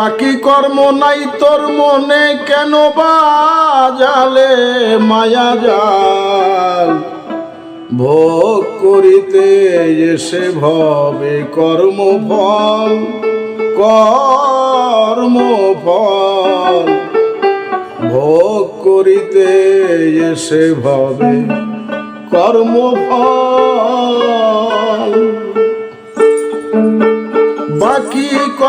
বাকি কর্ম নাই তোর মনে? কেন বাজালে মায়া জাল? ভোগ করিতে এসে ভবে কর্মফল কর্মফল ভোগ করিতে এসে ভবে কর্ম কর্মফল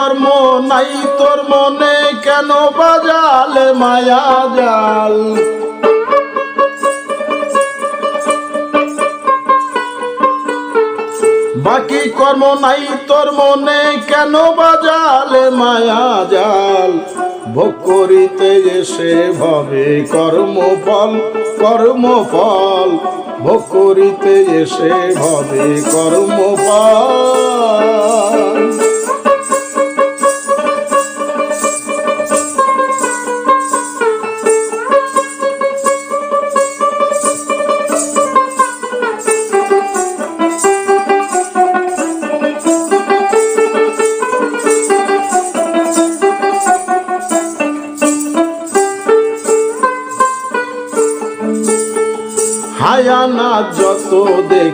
কর্ম নাই, তোর মনে কেন বাজালে মায়া জাল? বাকি কর্ম নাই, তোর মনে কেন বাজালে মায়া জাল? ভোগ করিতে এসে ভবে কর্মফল কর্মফল ভোগ করিতে এসে ভবে কর্মফল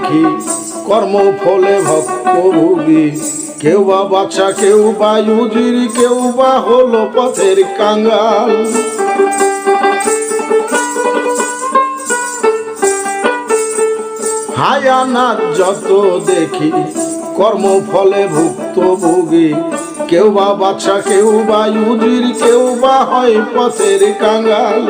দেখি কর্ম ফলে ভক্ত ভুগি কেউ বা বাচ্চা কেউ বা ইউজির কেউ বা হলো পথের কাঙ্গাল হায়ানা যত দেখি কর্ম ফলে ভুক্ত ভুগি কেউ বা বাচ্চা কেউ বা ইউজির কেউ বা হয় পথের কাঙ্গাল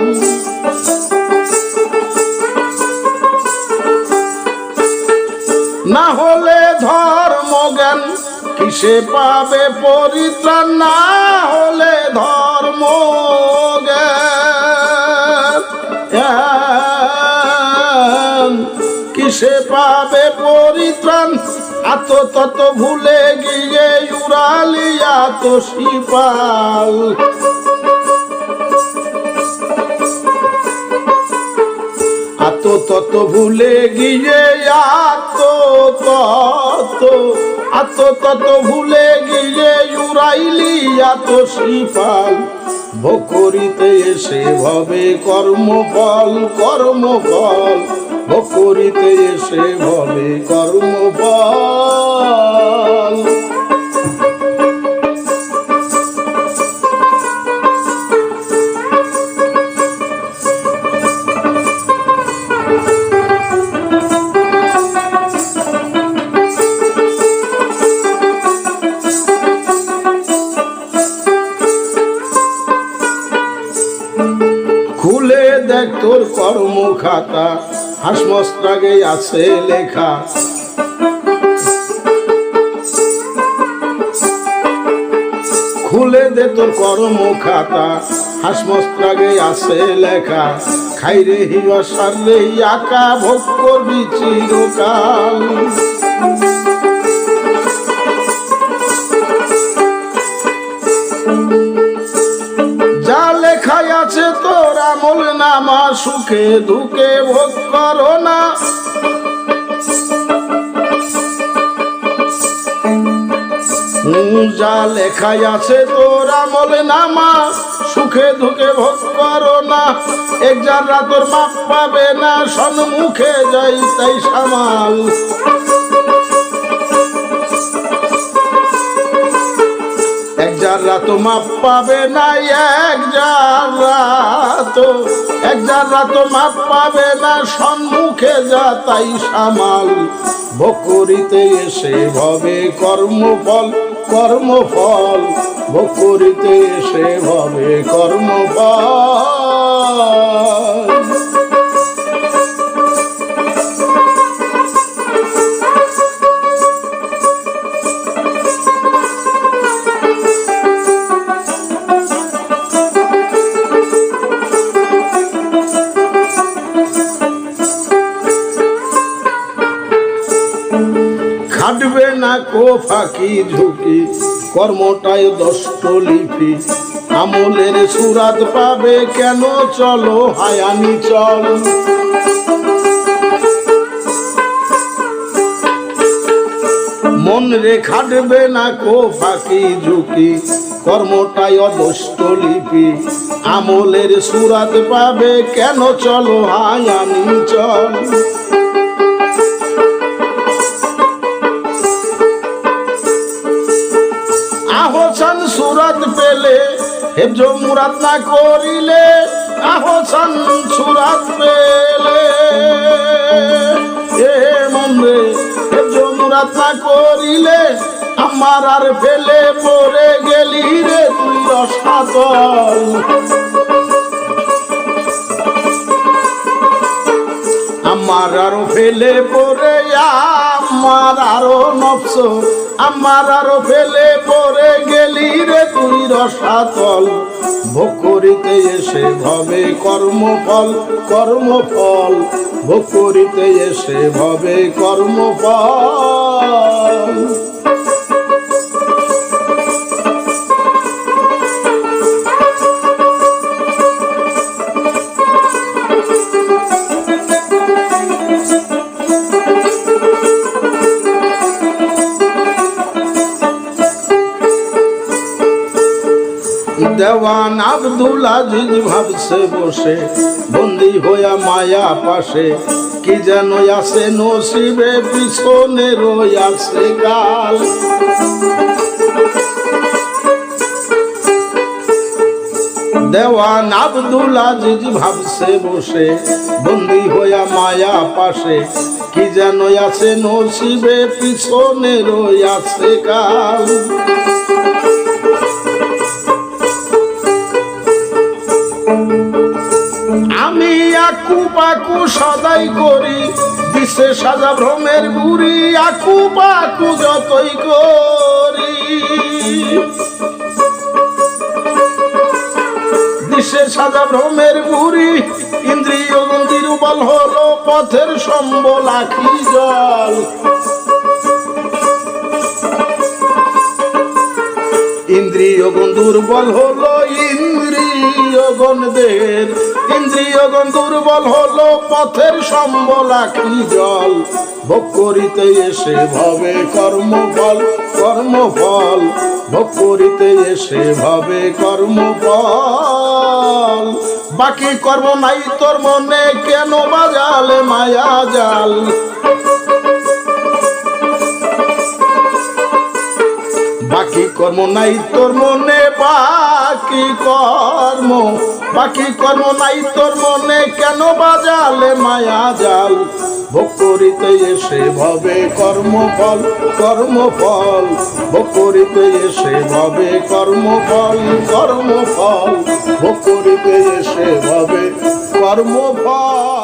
না হলে ধর্ম জ্ঞান কিসে পাবে পরিত্রাণ? না হলে ধর্ম জ্ঞান। কিসে পাবে পরিত্রাণ? আত তত ভুলে গিয়ে উড়ালিয়া তো শিপাল। তত ভুলে গিয়ে আত তত আত তত ভুলে গিয়ে উড়াইলি আত শিপাল। ভোগ করিতে এসে ভবে কর্মফল কর্মফল। ভোগ করিতে এসে ভবে কর্মফল। তোর কর্ম খাতা হাসমস্ত্রাগে আছে লেখা। খুলে দে তোর কর্ম খাতা হাসমস্ত্রাগে আছে লেখা। খাইরে হিয়া সারলে আকা ভোগ করবি চিরকাল। আমল নামা সুখে দুঃখে ভোগ করো না। যা লেখাই আছে তোর আমল নামা, সুখে দুঃখে ভোগ করো না। এক যারা তোর মাপ পাবে না সম্মুখে যাই তাই সামাল। যারা তো মাপ পাবে না এক যারা তো। এক যারা তো মাপ পাবে না, সম্মুখে যা তাই সামাল। বকরিতে এসে ভবে কর্মফল কর্মফল। বকরিতে এসে ভবে কর্মফল। কো ফাঁকি ঝুঁকি কর্মটায় দষ্ট লিপি। আমলের সুরাত পাবে কেন? চলো হায়ানি চল। মন রে খাটবে না কো ফাঁকি ঝুঁকি কর্মটাই অদষ্ট লিপি। আমলের সুরাত পাবে কেন? চলো আমি চল। হেফজ মুরাদ না করিলে আহসান সুরাত পেলে। এ মন্দে হেফজ মুরাদ না করিলে আমার আর ফেলে পড়ে গেলি রে তুই রসাতল। আমার আরও ফেলে পড়ে, আমার আরও নফস আমার আরও ফেলে পরে গেলি রে তুই রসাতল। ভোগ করিতে এসে ভবে কর্মফল কর্মফল। ভোগ করিতে এসে ভবে কর্মফল। দেওয়ান আব্দুল আজিজ ভাবছে বসে, বন্দি হইয়া মায়া পাশে। কি যেন আসে নসিবে, পিছনে রই আসে গাল। দেওয়ান আব্দুল আজিজ ভাবছে বসে, বন্দি হইয়া মায়া পাশে। কি যেন আছে নসিবে, পিছনে রই আছে কাল আকু সদাই করি দিশে সাজা ভ্রমের বুড়ি আকু পাকু যতই করি। দিশে সাজা ভ্রমের বুড়ি ইন্দ্রিয় গন্ধির বল হলো পথের সম্বল আখি জল। ইন্দ্রিয় ইন্দ্রিয়গণ দুর্বল হলো ইন্দ্রিয়গণ দেহের ইন্দ্রিয়গণ দুর্বল হলো, পথের সম্বল আখি জল? ভোগ করিতে এসে ভবে কর্মফল কর্মফল। ভোগ করিতে এসে ভবে কর্মফল। বাকি কর্ম নাই তোর মনে, কেন বাজালে মায়া জাল? বাকি কর্ম নাই তোর মনে, বাকি কর্ম বাকি কর্ম নাই তোর মনে কেন বাজালে মায়া জাল? ভোগ করিতে এসে ভবে কর্মফল কর্মফল। ভোগ করিতে এসে ভবে কর্মফল কর্মফল। ভোগ করিতে এসে ভবে কর্মফল।